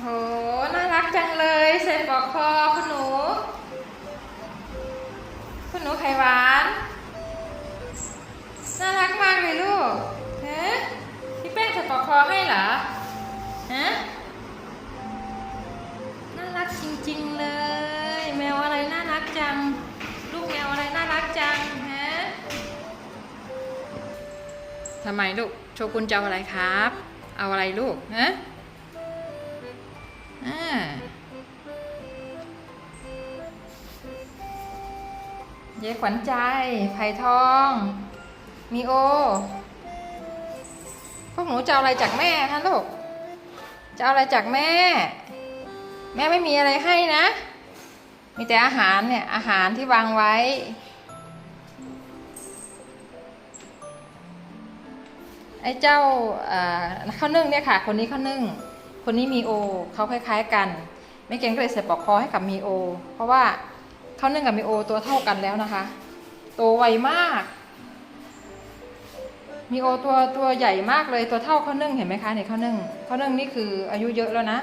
โห น่ารักจังเลย ใส่ปอกคอคุณหนู คุณหนูไข่หวาน น่ารักมากเลยลูกเฮะพี่แป้งใส่ปอกคอให้เหรอฮะน่ารักจริงๆเลย แมวอะไรน่ารักจัง ลูกแมวอะไรน่ารักจังฮะทำไมลูก โชกุนจะเอาอะไรครับ เอาอะไรลูกฮะ เย้ขวัญใจ ไผ่ทอง มีโอ พวกหนูจะเอาอะไรจากแม่คะลูก จะเอาอะไรจากแม่ แม่ไม่มีอะไรให้นะ มีแต่อาหารเนี่ย อาหารที่วางไว้ ไอ้เจ้าข้าวนึ่งเนี่ยค่ะ คนนี้ข้าวนึ่ง คนนี้มีโอ เขาคล้าย ๆ กัน แม่เก่งก็เลยใส่ปอกคอให้กับมีโอ เพราะว่า ข้าวนึ่งกับมีโอตัวเท่ากันแล้วนะคะ โตวไวมาก มีโอตัวตัวใหญ่มากเลยตัวเท่าข้าวนึ่งเห็นไหมคะเนี่ยข้าวนึ่งข้าวนึ่งนี่คืออายุเยอะแล้วนะ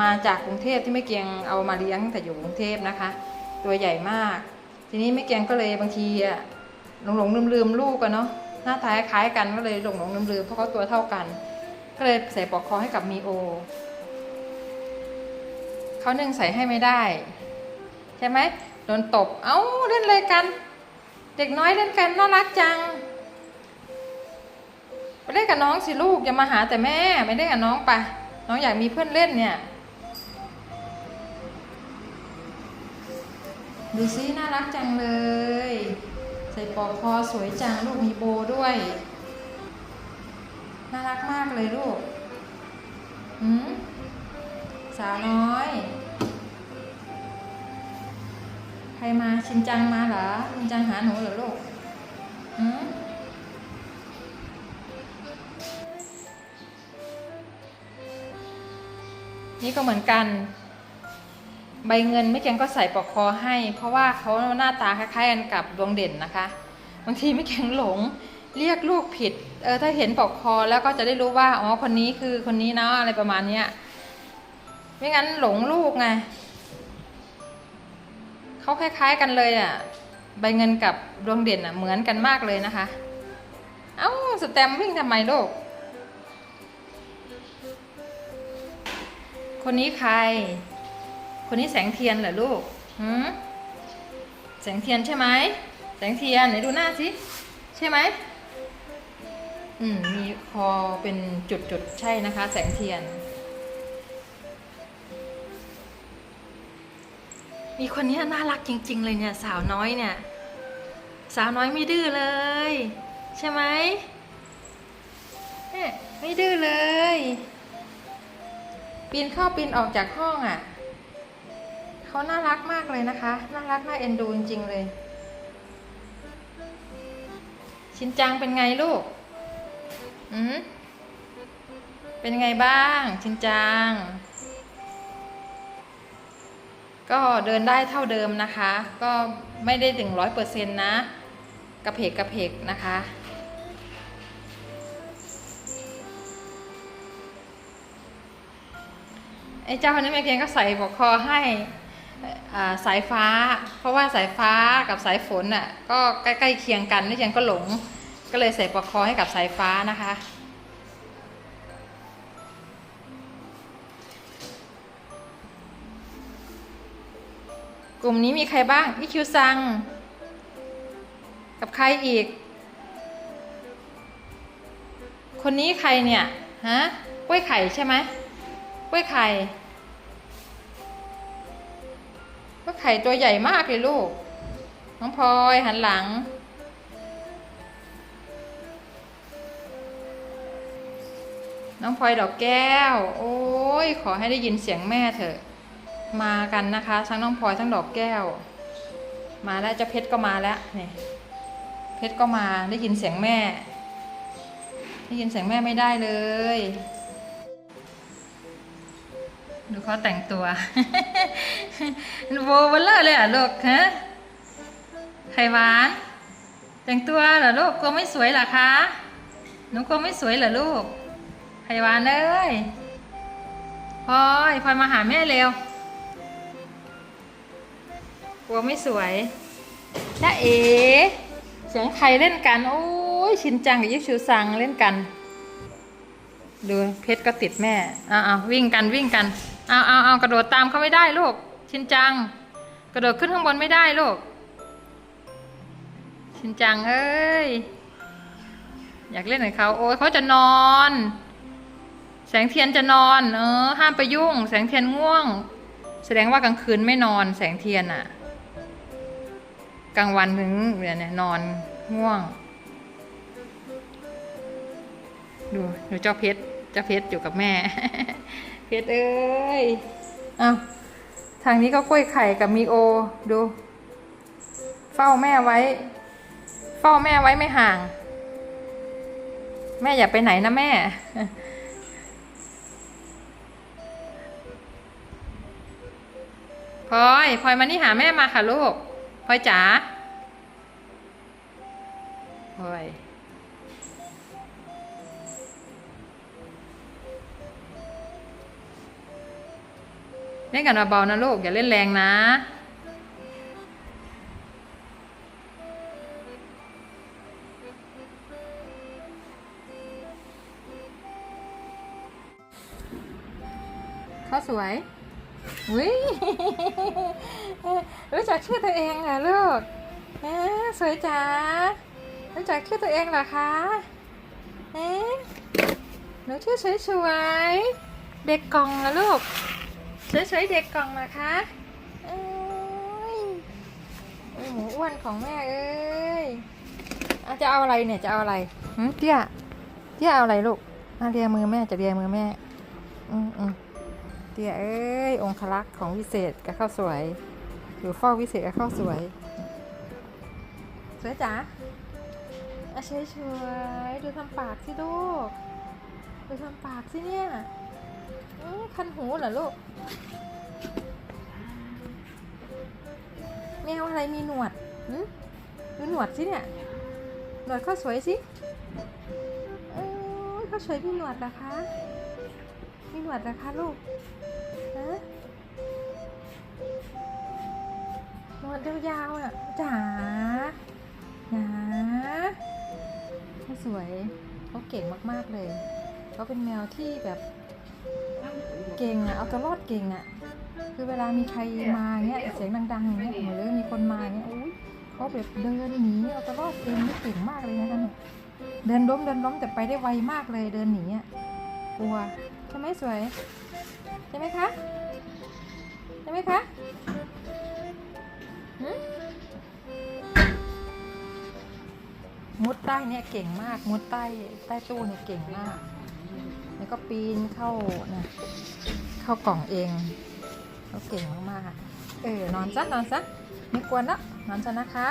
มาจากกรุงเทพที่แม่เกียงเอามาเลี้ยงแต่อยู่กรุงเทพนะคะ ตัวใหญ่มาก ทีนี้แม่เกียงก็เลยบางทีอะหลงหลงลืมลืมลูกกันเนาะหน้าตาคล้ายกันก็เลยหลงหลงลืมลืมเพราะเขาตัวเท่ากัน ก็เลยใส่ปลอกคอให้กับมีโอเขาเนึ่งใส่ให้ไม่ได้ ใช่ไหม โดนตบ เอ้าเล่นอะไรกัน เด็กน้อยเล่นกันน่ารักจัง ไปเล่นกับน้องสิลูกอย่ามาหาแต่แม่ไปเล่นกับน้องไปน้องอยากมีเพื่อนเล่นเนี่ย ดูซิน่ารักจังเลย ใส่ปลอกคอสวยจังลูกมีโบด้วย น่ารักมากเลยลูกหืมสาวน้อย ใค รมาชินจังมาเหรอชินจังหาหนูเหรอลูกหืมนี่ก็เหมือนกัน ใบเงินไม่เกียงก็ใส่ปลอกคอให้ เพราะว่าเขาหน้าตาคล้ายๆกันกับดวงเด่นนะคะ บางทีไม่เกียงหลงเรียกลูกผิด เออถ้าเห็นปลอกคอแล้วก็จะได้รู้ว่า อ๋อ คนนี้คือคนนี้นะอะไรประมาณเนี้ย ไม่งั้นหลงลูกไง เขาคล้าย ๆกันเลยอะ ใบเงินกับดวงเด่นอะเหมือนกันมากเลยนะคะ เอ้าสแตมวิ่งทำไมลูก คนนี้ใคร คนนี้แสงเทียนเหรอลูกหืมแสงเทียนใช่ไหม แสงเทียนไหนดูหน้าสิ ใช่ไหมอืมมีคอเป็นจุดๆ ใช่นะคะ แสงเทียน มีคนนี้น่ารักจริง ๆ เลยเนี่ยสาวน้อยเนี่ย สาวน้อยไม่ดื้อเลย ใช่ไหมเนี่ยไม่ดื้อเลยปีนเข้าปีนออกจากห้องอะเขาน่ารักมากเลยนะคะ น่ารักน่าเอ็นดูจริง ๆ เลย ชินจังเป็นไงลูกอืมเป็นไงบ้าง ชินจัง ก็เดินได้เท่าเดิมนะคะ ก็ไม่ได้ถึงร้อยเปอร์เซ็นต์นะ กระเพกกระเพกนะคะ ไอ้เจ้าคนนี้แม่เกียงก็ใส่ปลอกคอให้สายฟ้า เพราะว่าสายฟ้ากับสายฝนน่ะก็ใกล้ๆเคียงกันนี่เกียงก็หลง ก็เลยใส่ปลอกคอให้กับสายฟ้านะคะ กลุ่มนี้มีใครบ้างอีคิวซัง กับใครอีก คนนี้ใครเนี่ยฮะกล้วยไข่ใช่ไหมกล้วยไข่กล้วยไข่ตัวใหญ่มากเลยลูก น้องพลอยหันหลัง น้องพลอยดอกแก้ว โอ้ยขอให้ได้ยินเสียงแม่เถอะ มากันนะคะ ทั้งน้องพลอยทั้งดอกแก้ว มาแล้วเจ้าเพชรก็มาแล้วนี่เพชรก็มาได้ยินเสียงแม่ ได้ยินเสียงแม่ไม่ได้เลยดูเขาแต่งตัวโบเวลเลอร์เลยอะลูกฮะไข่หวาน แต่งตัวเหรอลูกกลัวไม่สวยเหรอคะหนูกลัวไม่สวยเหรอลูกไข่หวานเอ้ยพลอยพลอยมาหาแม่เร็ว กลัวไม่สวยจ้าเอ๋เสียงใครเล่นกัน โอ้ยชินจังกับยิชิวซังเล่นกัน ดูเพชรก็ติดแม่เอาเอาวิ่งกันวิ่งกันเอาเอาเอากระโดดตามเขาไม่ได้ลูก ชินจัง กระโดดขึ้นข้างบนไม่ได้ลูก ชินจังเอ้ยอยากเล่นกับเขาโอ้ยเขาจะนอน แสงเทียนจะนอน เออห้ามไปยุ่ง แสงเทียนง่วง แสดงว่ากลางคืนไม่นอน แสงเทียนอะ กลางวันถึงเนี่ยนอนง่วง ดูดูเจ้าเพชรเจ้าเพชรอยู่กับแม่ เพชรเอ้ยเอาทางนี้ก็กล้วยไข่กับมีโอ ดู เฝ้าแม่ไว้ เฝ้าแม่ไว้ไม่ห่าง แม่อย่าไปไหนนะแม่พลอยพลอยมานี่หาแม่มาค่ะลูก พลอยจ๋าพลอยเล่นกันเบาๆนะลูก อย่าเล่นแรงนะ ข้าวสวยวิ รู้จักชื่อตัวเองเหรอลูกเอ๊สวยจ๋ารู้จักชื่อตัวเองเหรอคะเอ๊หนูชื่อสวยๆเด็กกล่องเหรอลูกสวยๆเด็กกล่องเหรอคะเอ้ยโอ้ยหมูอ้วนของแม่เอ้ยอจะเอาอะไรเนี่ยจะเอาอะไรหืมเตี้ยเตี้ยเอาอะไรลูกอาเรียมือแม่จะเรียมือแม่ อืมอืมเตี้ยเอ้ยองคลักษ์ของวิเศษกับข้าวสวย อยู่เฝ้าวิเศษกับข้าวสวย สวยจ๋าอะสวยสวยดูทำปากสิลูก ดูทำปากสิเนี่ยคันหูเหรอลูก แมวอะไรมีหนวดหึดูหนวดสิเนี่ย หนวดข้าวสวยสิเอ้ยข้าวสวยมีหนวดเหรอคะ มีหนวดเหรอคะลูก วดยาวๆอะจ๋าจ๋าเขาสวยเขาเก่งมากๆเลยเขาเป็นแมวที่แบบเก่งอะเอาตัวรอดเก่งอะคือเวลามีใครมาเงี้ยเสียงดังๆอย่างเงี้ยหรือมีคนมาเงี้ยอุ้ยเขาแบบเดินหนีเอาตัวรอดเองนี่เก่งมากเลยนะคะเนี่ยเดินล้มเดินล้มแต่ไปได้ไวมากเลยเดินหนีอะกลัวใช่ไหมสวยใช่ไหมคะใช่ไหมคะ มุดใต้เนี่ยเก่งมาก มุดใต้ใต้ตู้เนี่ยเก่งมาก แล้วก็ปีนเข้านะเข้ากล่องเองเขาเก่งมากๆเออนอนซะนอนซะไม่กวนละนอนซะนะคะ